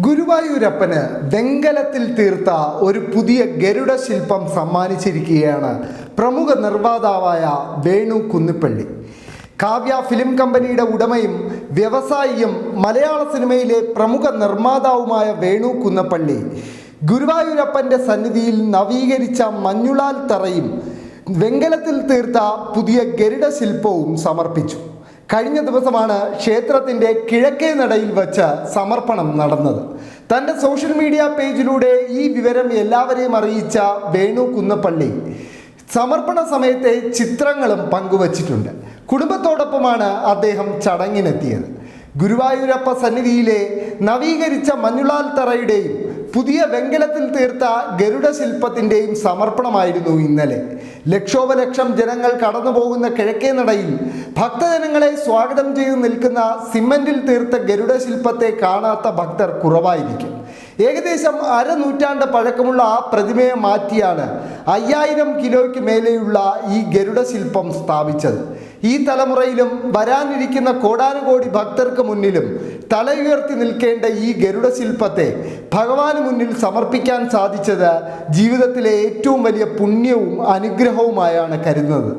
ഗുരുവായൂരപ്പന് വെങ്കലത്തിൽ തീർത്ത ഒരു പുതിയ ഗരുഡ ശില്പം സമ്മാനിച്ചിരിക്കുകയാണ് പ്രമുഖ നിർമ്മാതാവായ വേണു കുന്നിപ്പള്ളി. കാവ്യ ഫിലിം കമ്പനിയുടെ ഉടമയും വ്യവസായിയും മലയാള സിനിമയിലെ പ്രമുഖ നിർമ്മാതാവുമായ വേണു കുന്നപ്പള്ളി ഗുരുവായൂരപ്പന്റെ സന്നിധിയിൽ നവീകരിച്ച മഞ്ഞുളാൽ തറയും വെങ്കലത്തിൽ തീർത്ത പുതിയ ഗരുഡ ശില്പവും സമർപ്പിച്ചു. കഴിഞ്ഞ ദിവസമാണ് ക്ഷേത്രത്തിന്റെ കിഴക്കേ നടയിൽ വച്ച് സമർപ്പണം നടന്നത്. തന്റെ സോഷ്യൽ മീഡിയ പേജിലൂടെ ഈ വിവരം എല്ലാവരെയും അറിയിച്ച വേണു കുന്നപ്പള്ളി സമർപ്പണ സമയത്തെ ചിത്രങ്ങളും പങ്കുവച്ചിട്ടുണ്ട്. കുടുംബത്തോടൊപ്പമാണ് അദ്ദേഹം ചടങ്ങിനെത്തിയത്. ഗുരുവായൂരപ്പ സന്നിധിയിലെ നവീകരിച്ച മഞ്ഞുളാൽ തറയുടെയും പുതിയ വെങ്കലത്തിൽ തീർത്ത ഗരുഡ ശില്പത്തിന്റെയും സമർപ്പണമായിരുന്നു ഇന്നലെ. ലക്ഷോപലക്ഷം ജനങ്ങൾ കടന്നു പോകുന്ന കിഴക്കേ നടയിൽ ഭക്തജനങ്ങളെ സ്വാഗതം ചെയ്തു നിൽക്കുന്ന സിമന്റിൽ തീർത്ത ഗരുഡ ശില്പത്തെ കാണാത്ത ഭക്തർ കുറവായിരിക്കും. ഏകദേശം അരനൂറ്റാണ്ട് പഴക്കമുള്ള ആ പ്രതിമയെ മാറ്റിയാണ് അയ്യായിരം കിലോയ്ക്ക് മേലെയുള്ള ഈ ഗരുഡ ശില്പം സ്ഥാപിച്ചത്. ഈ തലമുറയിലും വരാനിരിക്കുന്ന കോടാനുകോടി ഭക്തർക്ക് മുന്നിലും തലയുയർത്തി നിൽക്കേണ്ട ഈ ഗരുഡ ശില്പത്തെ ഭഗവാന് മുന്നിൽ സമർപ്പിക്കാൻ സാധിച്ചത് ജീവിതത്തിലെ ഏറ്റവും വലിയ പുണ്യവും അനുഗ്രഹവുമായാണ് കരുതുന്നത്.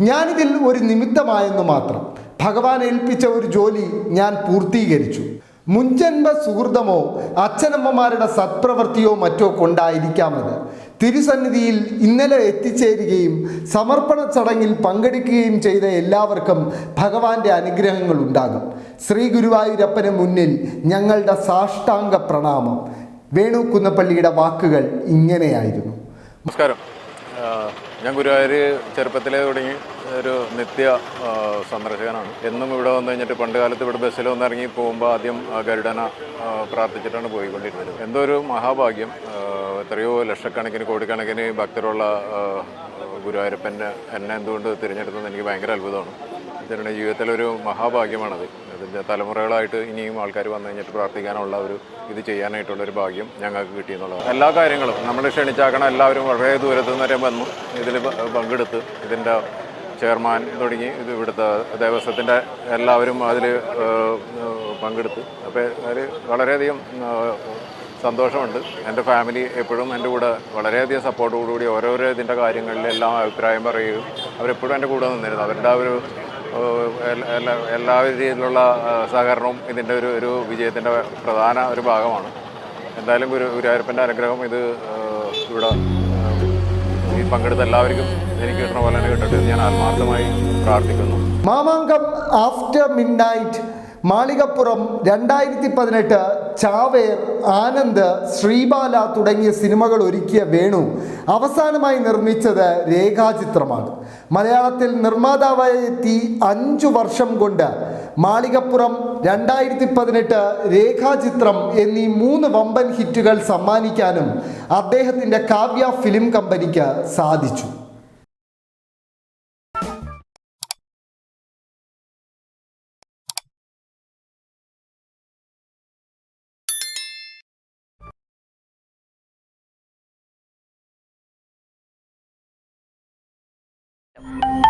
ഞാനിതിൽ ഒരു നിമിത്തമായെന്ന് മാത്രം ഭഗവാൻ ഏൽപ്പിച്ച ഒരു ജോലി ഞാൻ പൂർത്തീകരിച്ചു. മുൻജന്മ സുഹൃതമോ അച്ഛനമ്മമാരുടെ സത്പ്രവൃത്തിയോ മറ്റോ കൊണ്ടായിരിക്കാമത് തിരുസന്നിധിയിൽ ഇന്നലെ എത്തിച്ചേരുകയും സമർപ്പണ ചടങ്ങിൽ പങ്കെടുക്കുകയും ചെയ്ത എല്ലാവർക്കും ഭഗവാന്റെ അനുഗ്രഹങ്ങൾ ഉണ്ടാകും. ശ്രീ ഗുരുവായൂരപ്പന് മുന്നിൽ ഞങ്ങളുടെ സാഷ്ടാംഗ പ്രണാമം. വേണു കുന്നപ്പള്ളിയുടെ വാക്കുകൾ ഇങ്ങനെയായിരുന്നു. നമസ്കാരം. ഞാൻ ഗുരുവായൂർ ചെറുപ്പത്തിലേ തുടങ്ങി ഒരു നിത്യ സന്ദർശകനാണ്. എന്നും ഇവിടെ വന്നു കഴിഞ്ഞിട്ട് പണ്ട് കാലത്ത് ഇവിടെ ബസ്സിൽ വന്നിറങ്ങി പോകുമ്പോൾ ആദ്യം ഗരുഡന പ്രാർത്ഥിച്ചിട്ടാണ് പോയിക്കൊണ്ടിരുന്നത്. എന്തോ ഒരു മഹാഭാഗ്യം എത്രയോ ലക്ഷക്കണക്കിന് കോടിക്കണക്കിന് ഭക്തരുള്ള ഗുരുവായൂരപ്പന്റെ എന്നെ എന്തുകൊണ്ട് തിരഞ്ഞെടുത്തതെന്ന് എനിക്ക് ഭയങ്കര അത്ഭുതമാണ്. ഇതിന്റെ ജീവിതത്തിലൊരു മഹാഭാഗ്യമാണത്. ഇതിന്റെ തലമുറകളായിട്ട് ഇനിയും ആൾക്കാർ വന്നു കഴിഞ്ഞിട്ട് പ്രാർത്ഥിക്കാനുള്ള ഒരു ഇത് ചെയ്യാനായിട്ടുള്ളൊരു ഭാഗ്യം ഞങ്ങൾക്ക് കിട്ടിയെന്നുള്ളത് എല്ലാ കാര്യങ്ങളും നമ്മൾ ക്ഷണിച്ചാക്കണം എല്ലാവരും വളരെ ദൂരത്തു നിന്ന് വരെ വന്നു. ഇതിൽ പങ്കെടുത്ത് ഇതിന്റെ ചെയർമാൻ തുടങ്ങി ഇത് ഇവിടുത്തെ ദേവസ്വത്തിന്റെ എല്ലാവരും അതിൽ പങ്കെടുത്ത്. അപ്പോൾ അതിൽ വളരെയധികം സന്തോഷമുണ്ട്. എന്റെ ഫാമിലി എപ്പോഴും എന്റെ കൂടെ വളരെയധികം സപ്പോർട്ടോടുകൂടി ഓരോരോ ഇതിന്റെ കാര്യങ്ങളിലെല്ലാം അഭിപ്രായം പറയുകയും അവരെപ്പോഴും എന്റെ കൂടെ നിന്നിരുന്നു. അവരുടെ ഒരു എല്ലാ- രീതിയിലുള്ള സഹകരണവും ഇതിന്റെ ഒരു ഒരു വിജയത്തിന്റെ പ്രധാന ഒരു ഭാഗമാണ്. എന്തായാലും ഗുരു ഗുരുവായൂരപ്പന്റെ അനുഗ്രഹം ഇത് ഇവിടെ ഈ പങ്കെടുത്ത എല്ലാവർക്കും എനിക്ക് കിട്ടണ പോലെ തന്നെ കിട്ടട്ടെ എന്ന് ഞാൻ ആത്മാർത്ഥമായി പ്രാർത്ഥിക്കുന്നു. Mamangam after midnight Malikappuram രണ്ടായിരത്തി പതിനെട്ട് ചാവേർ ആനന്ദ് ശ്രീബാല തുടങ്ങിയ സിനിമകൾ ഒരുക്കിയ വേണു അവസാനമായി നിർമ്മിച്ചത് രേഖാചിത്രമാണ്. മലയാളത്തിൽ നിർമ്മാതാവായി എത്തി അഞ്ചു വർഷം കൊണ്ട് മാളികപ്പുറം രണ്ടായിരത്തി പതിനെട്ട് രേഖാചിത്രം എന്നീ മൂന്ന് വമ്പൻ ഹിറ്റുകൾ സമ്മാനിക്കാനും അദ്ദേഹത്തിന്റെ കാവ്യ ഫിലിം കമ്പനിക്ക് സാധിച്ചു. you.